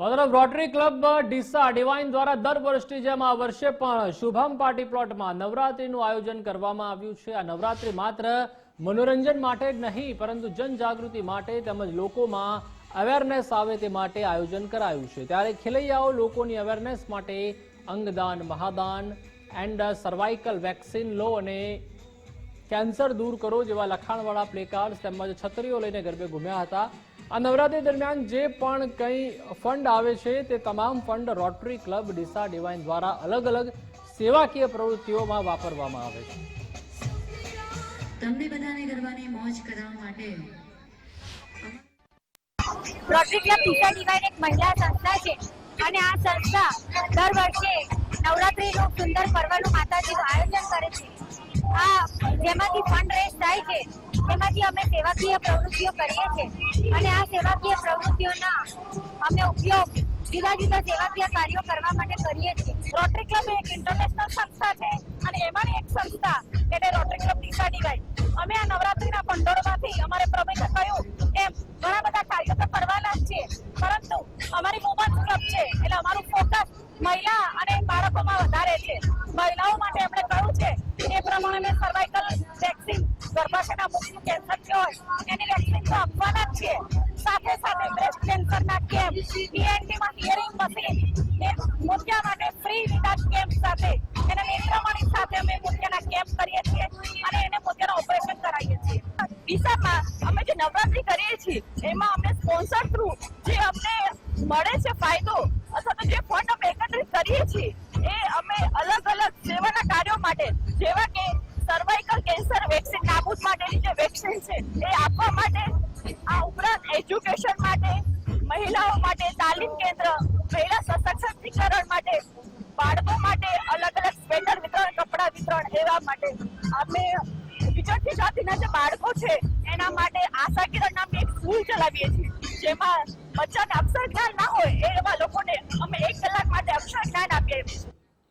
તો rotary Club Deesa divine દ્વારા દર વર્ષની જેમ આ વર્ષે પણ શુભમ પાર્ટી પ્લોટમાં નવરાત્રીનું આયોજન કરવામાં આવ્યું છે. આ નવરાત્રી માત્ર મનોરંજન માટે જ નહીં, પરંતુ જનજાગૃતિ માટે તેમજ લોકોમાં અવેરનેસ આવે તે માટે આયોજન કરાયું છે. ત્યારે ખેલૈયાઓ લોકોની અવેરનેસ માટે અંગદાન, મહાદાન એન્ડ સર્વાઇકલ વેક્સિન લો અને કેન્સર દૂર કરો જેવા લખાણવાળા પ્લેકાર્ડ તેમજ છત્રીઓ લઈને ગરબે ઘૂમ્યા હતા. આ નવરાત્રી દરમિયાન જે પણ કંઈ ફંડ આવે છે તે તમામ fund Rotary Club Deesa divine દ્વારા અલગ અલગ સેવાકીય પ્રવૃત્તિઓમાં વાપરવામાં આવે છે. તમને બધાને ગરબાની મોજ કરાવવા માટે રોટરી ક્લબ ટીચર ડિવાઇન એક મહિલા સંસ્થા છે અને આ સંસ્થા દર વર્ષે નવરાત્રીનું સુંદર પર્વનું માતાજીનું આયોજન કરે છે. જેમાંથી ફંડ રેઝ થાય છે તેમાંથી અમે સેવાકીય પ્રવૃત્તિઓ કરીએ છીએ. અને આ સેવાકીય પ્રવૃત્તિઓના અમે ઉપયોગ જુદા જુદા સેવાકીય કાર્યો કરવા માટે કરીએ છીએ. રોટરી ક્લબ એક ઇન્ટરનેશનલ સંસ્થા છે અને એમાંની એક સંસ્થા એટલે રોટરી ક્લબ ડીસા ડિવાઇન અમે આ નવરાત્રીના ભંડોળમાંથી અમારે પ્રવેશ કહ્યું એમ ઘણા બધા કાર્યો તો કરવાના જ છે, પરંતુ અમારી વુમન્સ ક્લબ છે એટલે અમારું ફોકસ મહિલા અને બાળકોમાં વધારે છે. મહિલાઓ માટે એમણે કહ્યું છે એ પ્રમાણે મેં સર્વાઇકલ વેક્સિન ગર્ભાશયના મુખનું કેન્સર જે હોય, એની વેક્સિન તો આપવાના જ છે. સાથે સાથે બ્રેસ્ટ કેન્સરના કેમ્પ ઈએનટીમાં હિયરિંગ મશીન એ મોતિયા માટે ફ્રી વિકાસ કેમ્પ સાથે, એના નેત્રમણી સાથે અમે મોતિયાના કેમ્પ કરીએ છીએ અને એને મોતિયાના ઓપરેશન કરાવીએ છીએ. ડીસામાં અમે જે નવરાત્રી કરીએ છીએ, એમાં અમને સ્પોન્સર થ્રુ જે અમને મળે છે ફાયદો, અથવા તો જે ફંડ અમે એકત્રિત કરીએ છીએ માટેની છે, એ આપવા માટે, આ ઉપરાંત એજ્યુકેશન માટે, મહિલાઓ માટે તાલીમ કેન્દ્ર, મહિલા સશક્તિકરણ માટે, બાળકો માટે અલગ અલગ સ્વેટર વિતરણ, કપડાં વિતરણ, એવા માટે. અમે વિચરતી જાતિના જે બાળકો છે, એના માટે આશા કિરણ નામની એક સ્કૂલ ચલાવીએ છીએ, જેમાં બચ્ચાને અક્ષર જ્ઞાન